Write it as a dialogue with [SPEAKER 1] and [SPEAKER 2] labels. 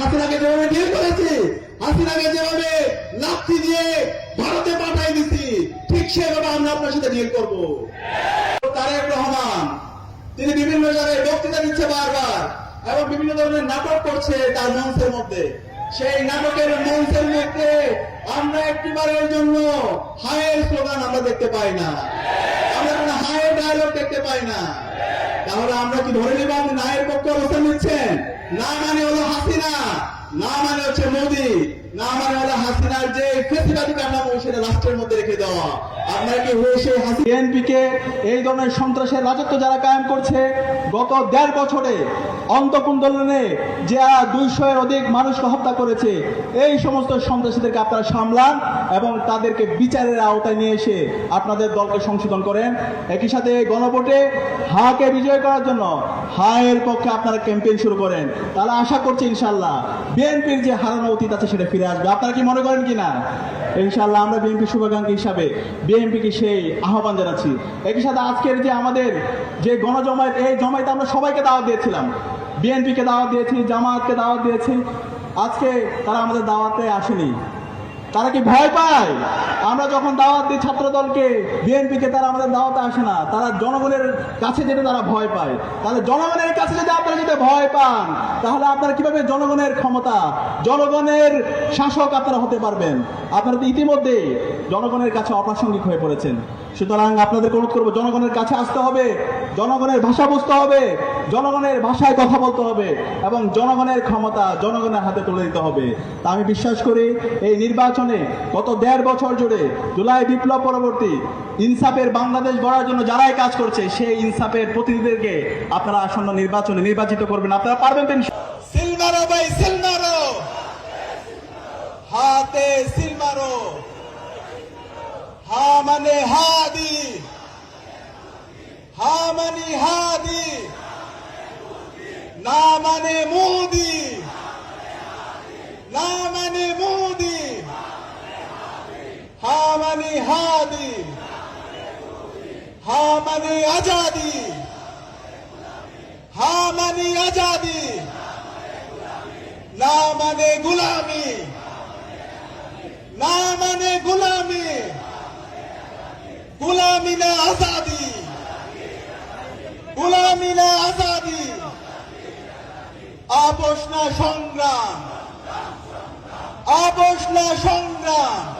[SPEAKER 1] হাসিনাকে যেভাবে ডিল করেছি, হাসিনাকে যেভাবে লাঠি দিয়ে ভারতে পাঠাই দিছি, ঠিক সেভাবে আমরা আপনার সাথে ডিল করব। তারেক রহমান, তিনি বিভিন্ন জায়গায় বক্তৃতা দিচ্ছে বারবার এবং বিভিন্ন ধরনের নাটক করছে তার মঞ্চের মধ্যে। সেই নাটকের মঞ্চের মধ্যে আমরা একটিবারের জন্য হায়ের স্লোগান আমরা দেখতে পাই না। আমরা হায়ের ডায়লগ দেখতে পাই না। তাহলে আমরা কি ধরে নিলাম নায়ের পক্ষে অবস্থান নিচ্ছেন? না মানে হলো হাসিনা। না মানে হচ্ছে মোদি। না মানে হলো হাসিনার যে ফেসিবাদী কাঠামো, সেটা রাষ্ট্রের মধ্যে রেখে দেওয়া। আপনারা কি হয়ে সেই হাসি
[SPEAKER 2] বিএনপি কে এই ধরনের সন্ত্রাসের রাজত্ব যারা কায়েম করছে, গত দেড় বছরে অন্তকুণ্ডলনে যারা দুইশো এর অধিক মানুষকে হত্যা করেছে, এই সমস্ত সন্ত্রাসীদেরকে আপনারা সামলান এবং তাদেরকে বিচারের আওতায় নিয়ে এসে আপনাদের দলকে সংশোধন করেন। একই সাথে গণভোটে হাকে বিজয় করার জন্য হায়ের পক্ষে আপনারা ক্যাম্পেইন শুরু করেন। তাহলে আশা করছি ইনশাল্লাহ বিএনপির যে হারানো অতীত আছে সেটা ফিরে আসবে। আপনারা কি মনে করেন কিনা? ইনশাল্লাহ আমরা বিএনপি শুভাকাঙ্ক্ষী হিসাবে বিএনপিকে সেই আহ্বান জানাচ্ছি। একই সাথে আজকের যে আমাদের যে গণজমায়েত, এই জমায়েতে আমরা সবাইকে দাওয়াত দিয়েছিলাম। বিএনপিকে দাওয়াত দিয়েছি, জামায়াতকে দাওয়াত দিয়েছি। আজকে তারা আমাদের দাওয়াতে আসেনি। তারা কি ভয় পায়? আমরা যখন দাওয়াত দিই ছাত্র দলকে বিএনপিকে, তারা আমাদের দাওয়াতে আসে না। তারা জনগণের কাছে যেতে তারা ভয় পায়। তাহলে জনগণের কাছে যদি আপনারা যদি ভয় পান, তাহলে আপনারা কীভাবে জনগণের ক্ষমতা, জনগণের শাসক আপনারা হতে পারবেন? আপনারা তো ইতিমধ্যে জনগণের কাছে অপ্রাসঙ্গিক হয়ে পড়েছেন। সুতরাং আপনাদের অনুরোধ করব, জনগণের কাছে আসতে হবে, জনগণের ভাষা বুঝতে হবে, জনগণের ভাষায় কথা বলতে হবে, এবং জনগণের ক্ষমতা জনগণের হাতে তুলে দিতে হবে। তা আমি বিশ্বাস করি, এই নির্বাচনে গত দেড় বছর জুড়ে জুলাই বিপ্লব পরবর্তী ইনসাফের বাংলাদেশ গড়ার জন্য যারাই কাজ করছে, সেই ইনসাফের প্রতিনিধিদেরকে আপনারা আসন্ন নির্বাচনে নির্বাচিত করবেন। আপনারা পারবেন ইনশা-
[SPEAKER 1] ভাই, সিল মারো। হাতে সিল মারো। হা মানে হাদি হা মানে হাদি না মানে মোদি না মানে মোদি হা মানে হাদি। হা মানে আজাদি। হা মানে আজাদি। না মানে গুলামি। না মানে গুলামি। গুলামি না আজাদি। গুলামি না আজাদি। আপোষ না সংগ্রাম। আপোষ না সংগ্রাম।